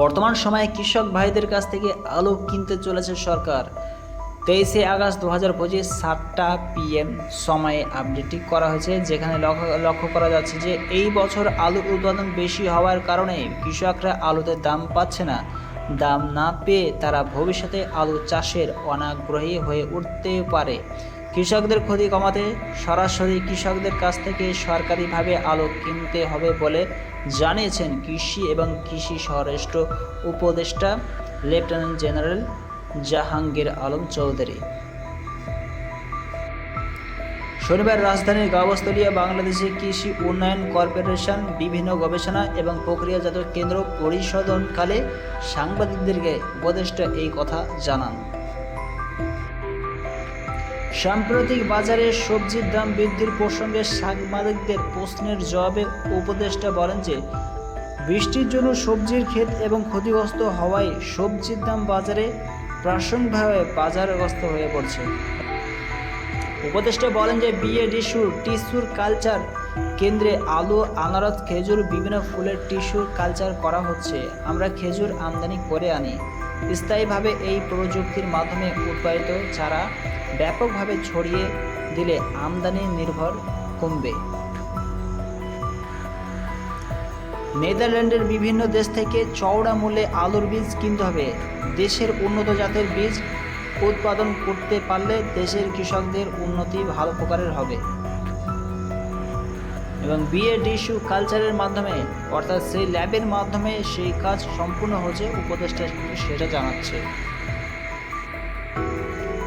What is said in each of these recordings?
বর্তমান সময়ে কৃষক ভাইদের কাছ থেকে আলু কিনতে চলেছে সরকার। তেইশে আগস্ট দু হাজার পঁচিশ সাতটা পিএম সময়ে আপডেটটি করা হয়েছে, যেখানে লক্ষ্য করা যাচ্ছে যে এই বছর আলুর উৎপাদন বেশি হওয়ার কারণে কৃষকরা আলুতে দাম পাচ্ছে না। দাম না পেয়ে তারা ভবিষ্যতে আলু চাষের অনাগ্রহী হয়ে উঠতে পারে। কৃষকদের ক্ষতি কমাতে সরাসরি কৃষকদের কাছ থেকে সরকারিভাবে আলু কিনতে হবে বলে জানিয়েছেন কৃষি এবং কৃষি স্বরাষ্ট্র উপদেষ্টা লেফটেন্যান্ট জেনারেল জাহাঙ্গীর আলম চৌধুরী। শনিবার রাজধানীর গাবস্থলিয়া বাংলাদেশে কৃষি উন্নয়ন কর্পোরেশন, বিভিন্ন গবেষণা এবং প্রক্রিয়াজাত কেন্দ্র পরিশোধনকালে সাংবাদিকদেরকে উপদেষ্টা এই কথা জানান। সাম্প্রতিক বাজারে সবজির দাম বৃদ্ধির প্রসঙ্গে সাংবাদিকদের প্রশ্নের জবাবে উপদেষ্টা বলেন যে, বৃষ্টির জন্য সবজির ক্ষেত এবং ক্ষতিগ্রস্ত হওয়ায় সবজির দাম বাজারে প্রাসঙ্গিকভাবে বাজারগ্রস্ত হয়ে পড়ছে। উপদেষ্টা বলেন যে, বিয়ে টিস্যুর টিস্যুর কালচার কেন্দ্রে আলু, আনারস, খেজুর, বিভিন্ন ফুলের টিস্যুর কালচার করা হচ্ছে। আমরা খেজুর আমদানি করে আনি। স্থায়ীভাবে এই প্রযুক্তির মাধ্যমে উৎপাদিত চারা ব্যাপকভাবে ছড়িয়ে দিলে আমদানি নির্ভর কমবে। নেদারল্যান্ডের বিভিন্ন দেশ থেকে চওড়া মূল্যে আলুর বীজ কিনতে হবে। দেশের উন্নত জাতের বীজ উৎপাদন করতে পারলে দেশের কৃষকদের উন্নতি ভালো প্রকারের হবে। এবং বিএ টিস্যু কালচারের মাধ্যমে, অর্থাৎ সেই ল্যাবের মাধ্যমে সেই কাজ সম্পূর্ণ হচ্ছে উপদেষ্টা সেটা জানাচ্ছে।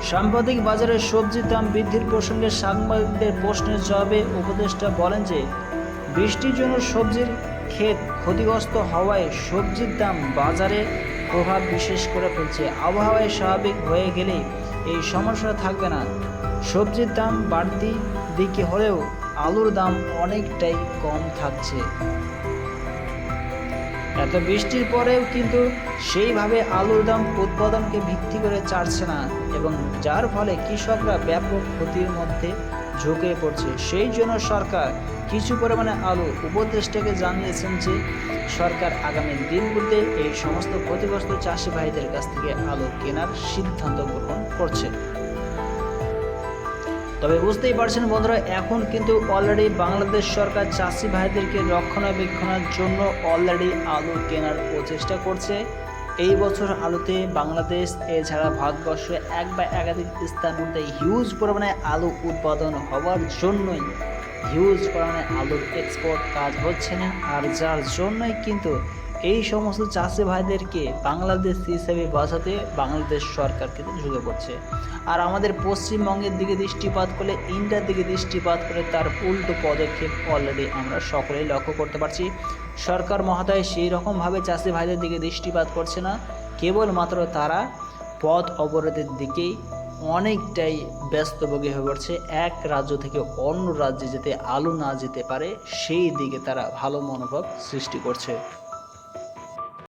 সাম্প্রতিক বাজারে সবজির দাম বৃদ্ধির প্রসঙ্গে সাংবাদিকদের প্রশ্নের জবাবে উপদেষ্টা বলেন যে, বৃষ্টির জন্য সবজির ক্ষেত ক্ষতিগ্রস্ত হওয়ায় সবজির দাম বাজারে প্রভাব বিশেষ করে ফেলছে। আবহাওয়ায় স্বাভাবিক হয়ে গেলে এই সমস্যা থাকবে না। সবজির দাম বাড়তি দিকে হলেও আলুর দাম অনেকটাই কম থাকছে। এত বৃষ্টির পরেও কিন্তু সেইভাবে আলুর দাম উৎপাদনকে ভিত্তি করে চাড়ছে না এবং যার ফলে কৃষকরা ব্যাপক ক্ষতির মধ্যে ঝুঁকে পড়ছে। সেই জন্য সরকার কিছু পরিমাণে আলু উপদেষ্টাকে জানিয়েছেন যে, সরকার আগামী দিনগুলিতে এই সমস্ত ক্ষতিগ্রস্ত চাষি ভাইদের কাছ থেকে আলু কেনার সিদ্ধান্ত গ্রহণ করছে। তবে বুঝতেই পারছেন বন্ধুরা, এখন কিন্তু অলরেডি বাংলাদেশ সরকার চাষি ভাইদেরকে রক্ষণাবেক্ষণের জন্য অলরেডি আলু কেনার প্রচেষ্টা করছে। এই বছর আলুতে বাংলাদেশ, এছাড়া ভারতবর্ষে এক বা একাধিক স্থান মধ্যে হিউজ পরিমাণে আলু উৎপাদন হওয়ার জন্যই হিউজ পরিমাণে আলুর এক্সপোর্ট কাজ হচ্ছে না। আর যার জন্যই কিন্তু এই সমস্ত চাষি ভাইদেরকে বাংলাদেশ হিসেবে বাঁচাতে বাংলাদেশ সরকার কিন্তু ঝুঁকে পড়ছে। আর আমাদের পশ্চিমবঙ্গের দিকে দৃষ্টিপাত করলে ইন্ডিয়ার দিকে দৃষ্টিপাত করে তার উল্টো পদক্ষেপ অলরেডি আমরা সকলেই লক্ষ্য করতে পারছি। সরকার মহোদয় সেই রকমভাবে চাষি ভাইদের দিকে দৃষ্টিপাত করছে না। কেবলমাত্র তারা পথ অবরোধের দিকেই অনেকটাই ব্যস্তভোগী হয়ে পড়ছে। এক রাজ্য থেকে অন্য রাজ্যে যেতে আলো না যেতে পারে, সেই দিকে তারা ভালো মনোভাব সৃষ্টি করছে।